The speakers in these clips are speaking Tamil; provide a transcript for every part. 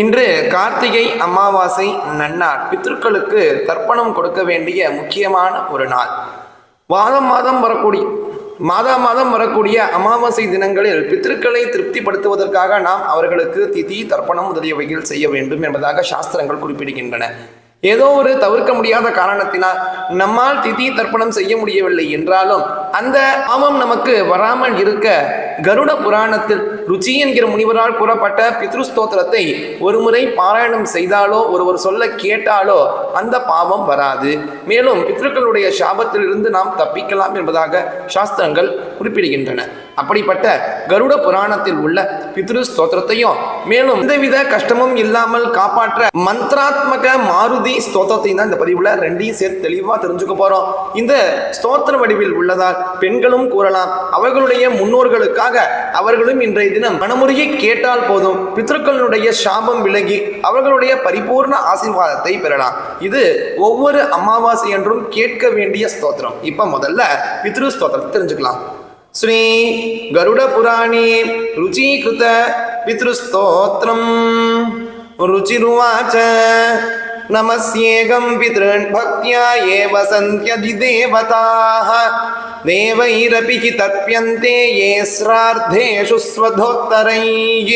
இன்று கார்த்திகை அமாவாசை நன்னாள். பித்ருக்களுக்கு தர்ப்பணம் கொடுக்க வேண்டிய முக்கியமான ஒரு நாள். மாதம் மாதம் வரக்கூடிய மாதா மாதம் வரக்கூடிய அமாவாசை தினங்களில் பித்ருக்களை திருப்திப்படுத்துவதற்காக நாம் அவர்களுக்கு திதி தர்ப்பணம் முதலியவைகள் செய்ய வேண்டும் என்பதாக சாஸ்திரங்கள் குறிப்பிடுகின்றன. ஏதோ ஒரு தவிர்க்க முடியாத காரணத்தினால் நம்மால் திதி தர்ப்பணம் செய்ய முடியவில்லை என்றாலும் அந்த பாவம் நமக்கு வராமல் இருக்க கருட புராணத்தில் ருச்சி என்கிற முனிவரால் கூறப்பட்ட பித்ருஸ்தோத்திரத்தை ஒரு முறை பாராயணம் செய்தாலோ ஒருவர் சொல்ல கேட்டாலோ அந்த பாவம் வராது. மேலும் பித்ருக்களுடைய சாபத்திலிருந்து நாம் தப்பிக்கலாம் என்பதாக சாஸ்திரங்கள் குறிப்பிடுகின்றன. அப்படிப்பட்ட கருட புராணத்தில் உள்ள பித்ரு ஸ்தோத்திரத்தையும். மேலும் எந்தவித கஷ்டமும் இல்லாமல் காப்பாற்ற மந்த்ராத்மக மாருதி ஸ்தோத்திரத்தையும் தான் இந்த பதிவுல ரெண்டையும் சேர்த்து தெளிவா தெரிஞ்சுக்க போறோம். இந்த ஸ்தோத்திர வடிவில் உள்ளதால் பெண்களும் கூறலாம். அவர்களுடைய முன்னோர்களுக்காக அவர்களும் இன்றைய தினம் மனமுறையை கேட்டால் போதும். பித்ருக்களுடைய சாபம் விலகி அவர்களுடைய பரிபூர்ண ஆசீர்வாதத்தை பெறலாம். இது ஒவ்வொரு அமாவாசை என்றும் கேட்க வேண்டிய ஸ்தோத்திரம். இப்ப முதல்ல பித்ரு ஸ்தோத்திரத்தை தெரிஞ்சுக்கலாம். श्री गरुडपुराणे रुचीकृत पितृस्तोत्रम् रुचिरुवाच नमस्येकं पितॄन् भक्त्या एव सन्त्यधिदेवताः देवैरपि हि तर्प्यन्ते ये श्राद्धेषु स्वधोत्तरैः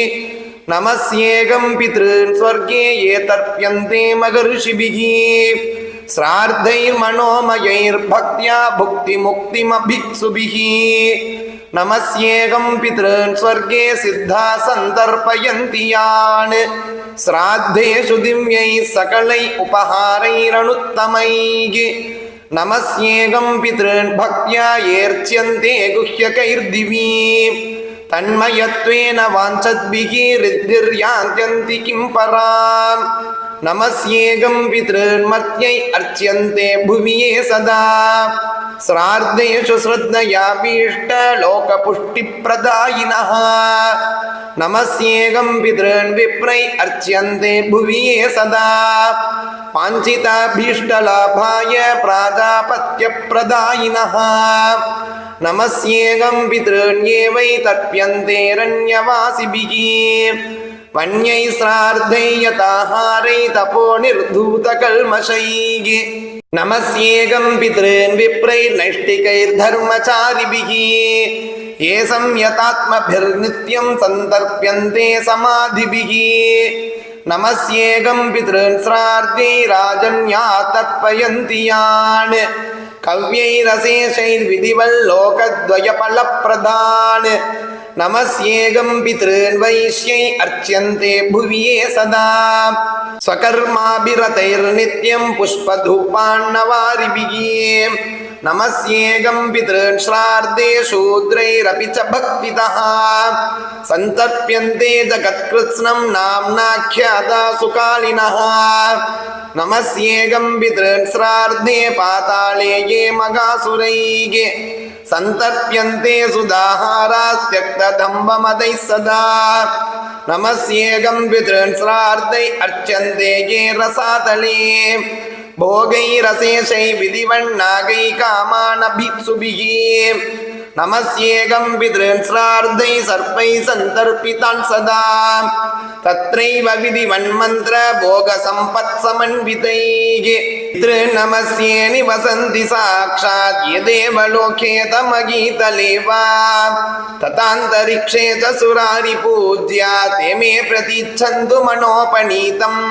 नमस्येकं पितॄन् स्वर्गे ये तर्प्यन्ते महर्षिभिः श्राद्धैर्मनोमयैर्भक्त्या भुक्तिमुक्तिमभिक्षुभिः नमस्येकं पितॄन् स्वर्गे सिद्धा सन्तर्पयन्ति यान् श्राद्धेषु दिव्यैः सकलैः उपहारैरनुत्तमैः नमस्येकं पितॄन् भक्त्या येर्च्यन्ते गुह्यकैर्दिवी तन्मयत्वेन वाञ्छद्भिः रिद्धिर्यान्त्यन्ति किं पराम् नमस्येकं पितॄन्मत्यै अर्च्यन्ते भुवि ये सदा श्राद्धेषु श्रद्धयाभीष्टलोकपुष्टिप्रदायिनः नमस्येकं पितॄन् विप्रै अर्च्यन्ते भुवि ये सदा वाञ्छिताभीष्टलाभाय प्राजापत्यप्रदायिनः नमस्येकं पितॄन्ये वै வன்யை ஸ்ரார்த்தை யதாஹாரை தபோ நிர்தூத கல்மஷைகி. நமஸ்யேகம் பித்ரேன் விப்ரை நைஷ்டிகைர் தர்மச்சாரிபிகி. ஏசம் யதாத்மபிர் நித்யம் சந்தர்ப்பியந்தே சமாதிபிகி. நமஸ்யேகம் பித்ரேன் ஸ்ரார்த்தை ராஜன்யா தர்ப்பயந்தியான் கவ்யைரசேஷைர் விதிவல் லோகத்வய பலப்பிரதான் पितॄन् वैश्यै अर्च्यन्ते भुवि ये सदा स्वकर्माभिरतैर्नित्यं पुष्पधूपान्नवारिभिः नमस्येकं पितॄन् श्रार्दे शूद्रैरपि च भक्तितः सन्तर्प्यन्ते जगत्कृत्स्नं नाम्नाख्याता सुकालिनः नमस्येकं पितॄन् श्रार्धे पाताले ये मगासुरैः சந்தர்ப்பியந்தே சுதாஹாரா தியக்தம்பமதை சதா நமஸ்யேகம் பிதॄன் ஸ்ரார்த்தை அர்ச்சந்தே கே ரசாதலே போகை ரசேஷை விதிவண்ணாகை காமானபிக்ஷுபிः நமஸ்யேகம் பிதॄன் ஸ்ரார்த்தை சர்ப்பை சந்தர்ப்பிதான் சதா தத்ரைவ விதிவன்மந்திர போக சம்பத் சமன்விதைகே पितॄन्नमस्ये निवसन्ति साक्षात् यदेव लोके तमगीतले वा तथान्तरिक्षे च सुरारिपूज्या ते मे प्रतीच्छन्तु मनोपनीतम्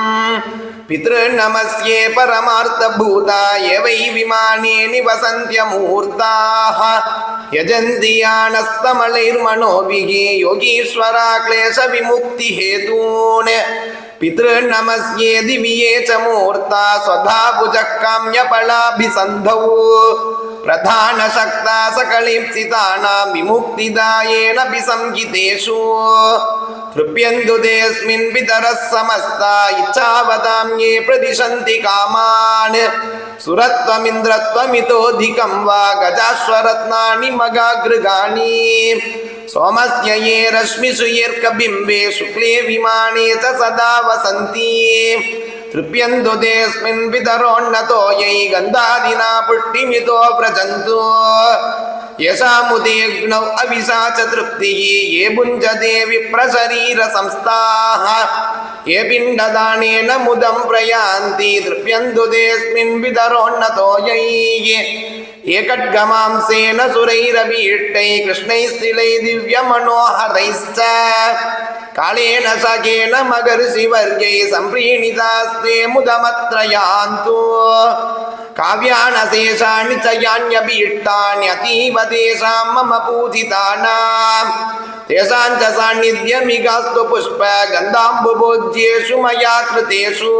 पितॄन्नमस्ये परमार्थभूता ये वै विमाने निवसन्त्यमूर्ताः यजन्ति यानस्तमलैर्मनोभिः योगीश्वरा क्लेशविमुक्तिहेतून् पितॄन्नमस्ये दिवि ये च मूर्ता स्वधा भुजः काम्यफलाभिसन्धौ प्रधानशक्ता सकलीप्सितानां विमुक्तिदायेन संहितेषु तृप्यन्तु तेऽस्मिन् पितरः समस्ता इच्छावतां ये प्रदिशन्ति कामान्। सुरत्वमिन्द्रत्वमितोऽधिकं वा गजाश्वरत्नानि मगागृगाणि सोमस्य ये रश्मिषु येर्कबिम्बे शुक्ले विमाने च सदा वसन्ति तृप्यन्तु तेऽस्मिन् पितरोन्नतो यै गन्धादिना पुष्टिमितो व्रजन्तु यशामुदेग्नौ अविशा च तृप्तिः ये भुञ्जते विप्रशरीरसंस्थाः ये पिण्डदानेन मुदं प्रयान्ति तृप्यन्तु तेऽस्मिन् पितरोन्नतो यैः एकड्गमांसेन सुरैरभीष्टै कृष्णैस्तिलै दिव्यमनोहरैश्च कालेन सखेन मगर्षिवर्गै सम्प्रीणितास्ते मुदमत्र यान्तु काव्यानशेषाणि च यान्यभीष्टान्यतीव तेषां मम पूजितानाम् तेषां च सान्निध्यमिगास्तु पुष्प गन्धाम्बुभोज्येषु मया कृतेषु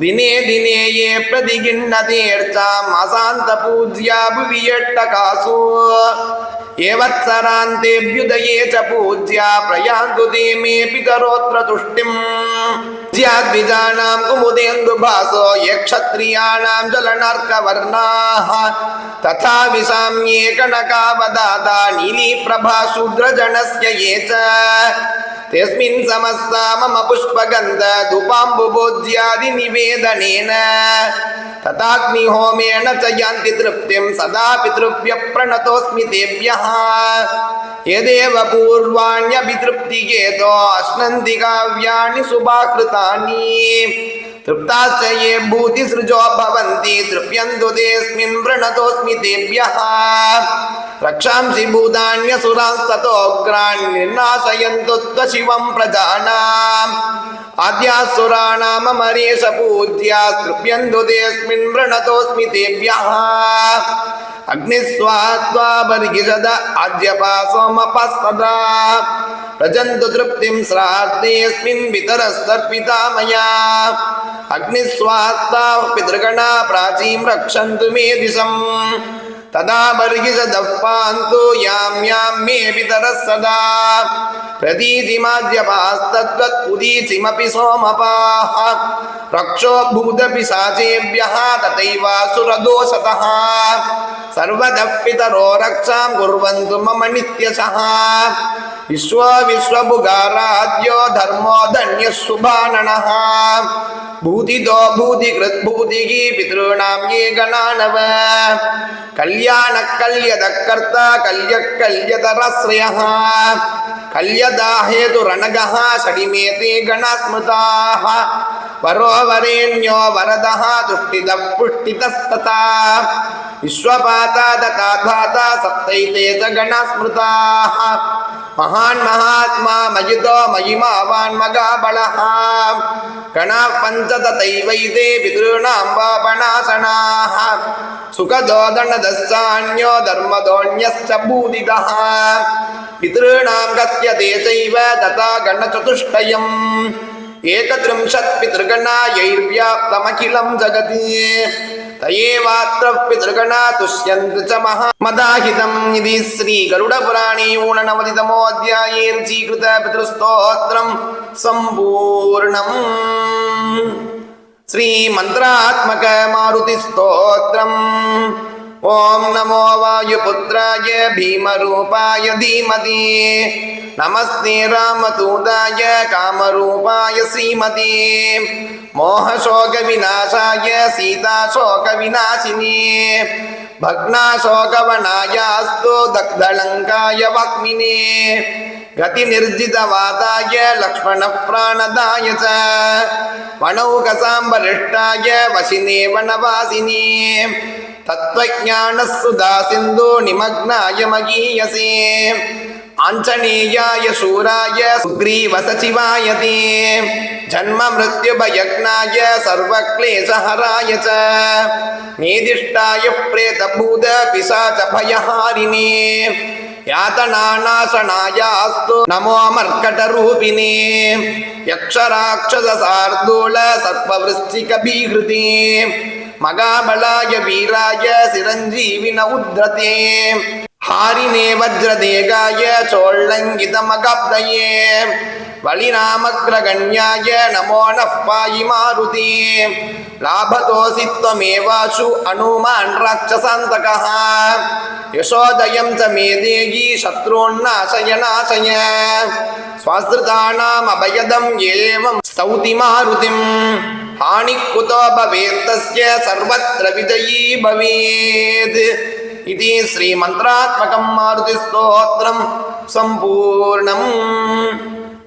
ದಿನೇ ದಿನೇ ಯೇ ಪ್ರತಿಗಿಣ್ಣತೀರ್ಥಾಂ ಅಸಾಂತ ಪೂಜ್ಯಾ ಭುವಿಯಟ್ಟಕಾಸು ಏವತ್ಸರಾಂತೇಭ್ಯುದಯೇ ಚ ಪೂಜ್ಯಾ ಪ್ರಯಾಂತು ಮೇ ಪಿತರೋತ್ರ ತುಷ್ಟಿಂ ದ್ವಿಜಾನಾಂ ಕುಮುದೇಂದು ಭಾಸೋ ಯಕ್ಷತ್ರಿಯಾಣಾಂ ಜಲನಾರ್ಕವರ್ಣಾಃ ತಥಾ ವಿಸಾಮ್ಯೇ ಕನಕಾವದಾತ ನೀಲಿ ಪ್ರಭಾ ಶೂದ್ರಜಣಸ್ಯ ಯೇ ಚ तेऽस्मिन् समस्ता मम पुष्पगन्ध धूपाम्बुभोज्यादिनिवेदनेन तथाग्निहोमेन च यान्ति तृप्तिं सदा पितृभ्यः प्रणतोऽस्मि तेभ्यः यदेव पूर्वाण्यभितृप्तिगेतो अश्नन्ति काव्यानि शुभाकृतानि तृप्ताश्च ये भूतिसृजो भवन्ति तृप्यन्तु तेऽस्मिन् प्रणतोऽस्मि तेभ्यः रक्षांसि भूतान्यसुरास्ततोऽग्रान् निर्नाशयन्तु त्वशिवं प्रजानाम् आद्यासुराणाममरेश पूज्या तृप्यन्तु तेऽस्मिन् प्रणतोऽस्मि तेभ्यः अग्निस्वात्वा बर्गिषद आद्यपासोमपस्तदा प्रजन्तु तृप्तिं श्राद्धेऽस्मिन् पितरस्तर्पिता मया अग्निस्वात्ता पितृगणा प्राचीं रक्षन्तु मे दिशम् तदा बर्हिषदः पान्तु यां यां मे पितरः सदा प्रतीतिमाद्यपास्तद्वत् उदीचिमपि सोमपाः रक्षो भूतपिशाचेभ्यः तथैवासुरदोषतः सर्वतः पितरो रक्षां कुर्वन्तु मम नित्यशः विश्व विश्वभुगाराद्यो धर्मो धन्यः शुभाननः भूतितो भूतिकृद्भूतिः पितॄणां ये गणानव कल्याणः कल्यदः कर्ता कल्यः कल्यतराश्रयः कल्यदा हेतुरणगः षडिमेते गणास्मृताः वरो वरेण्यो वरदः तुष्टितः पुष्टितस्तथा विश्वपाता तथा धाता सप्तैते च गणास्मृताः மகான் மகாத்மா மயுதோ மகிமாவான் மகாபலஹா. கணா பஞ்சததைவைதே பிதॄணாம் பாபநாசனாக சுகதோதனதஸ்தான்யோ தர்மதோன்யஸ்ச பூதிதः பிதॄணாம் கத்யதே சைவ ததா கணச்சதுஷ்டயம். ஏகத்ரிம்ஷத் பிதൃഗணாயைர்வியாப்தமகிலம் ஜகதி. तयेवात्र पितृगणा तुष्यन्ति च महामदाहितम् इति श्रीगरुडपुराणे ऊननवतितमोऽध्याये रुचीकृत पितृस्तोत्रम् सम्पूर्णम् श्रीमन्त्रात्मकमारुतिस्तोत्रम् ॐ नमो वायुपुत्राय भीमरूपाय धीमति नमस्ते रामदूताय कामरूपाय श्रीमते मोहशोकविनाशाय सीताशोकविनाशिने भग्नाशोकवनायास्तु दग्धलङ्काय वाग्मिने गतिनिर्जितवादाय लक्ष्मणप्राणदाय च वणौकसाम्बरिष्टाय वशिने वनवासिने तत्त्वज्ञानस्सुधा सिन्धु निमग्नाय मगीयसे आञ्जनेयाय शूराय सुग्रीवसचिवाय ते जन्ममृत्युभयज्ञाय सर्वक्लेशहराय च नेदिष्टाय प्रेतभूत पिशाचभयहारिणे यातनानाशनायास्तु नमो मर्कटरूपिणे यक्षराक्षससार्दूल सर्पवृश्चिकबीहृते मगाबलाय वीराय चिरञ्जीविन उद्धते हारिणे वज्रदेगाय चोल्लङ्घितमगाब्दये बलिनामग्रगण्याय नमो नः पायि मारुति लाभतोऽसि त्वमेवाशु अनुमान् राक्षसान्तकः यशोदयं च मे देहि शत्रून्नाशय नाशय स्वाश्रितानामभयदम् एवं स्तौति मारुतिम् हानिः कुतो भवेत्तस्य सर्वत्र विजयी भवेत् इति श्रीमन्त्रात्मकं मारुतिस्तोत्रं सम्पूर्णम्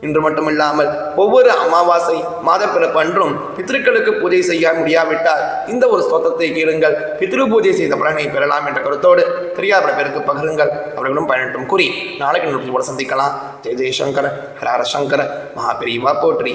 இன்று மட்டுமில்லாமல் ஒவ்வொரு அமாவாசை மாதப்பிறப்பு அன்றும் பித்ருக்களுக்கு பூஜை செய்ய முடியாவிட்டால் இந்த ஒரு ஸ்தோத்தத்தை கேளுங்கள். பித்ரு பூஜை செய்த பலனை பெறலாம் என்ற கருத்தோடு தெரியாத பேருக்கு பகிருங்கள். அவர்களும் பயனட்டும். கூறி நாளைக்கு நூற்றி கூட சந்திக்கலாம். ஜெய ஜெயசங்கர ஹரார ஹர சங்கர மகாபெரிவா போற்றி.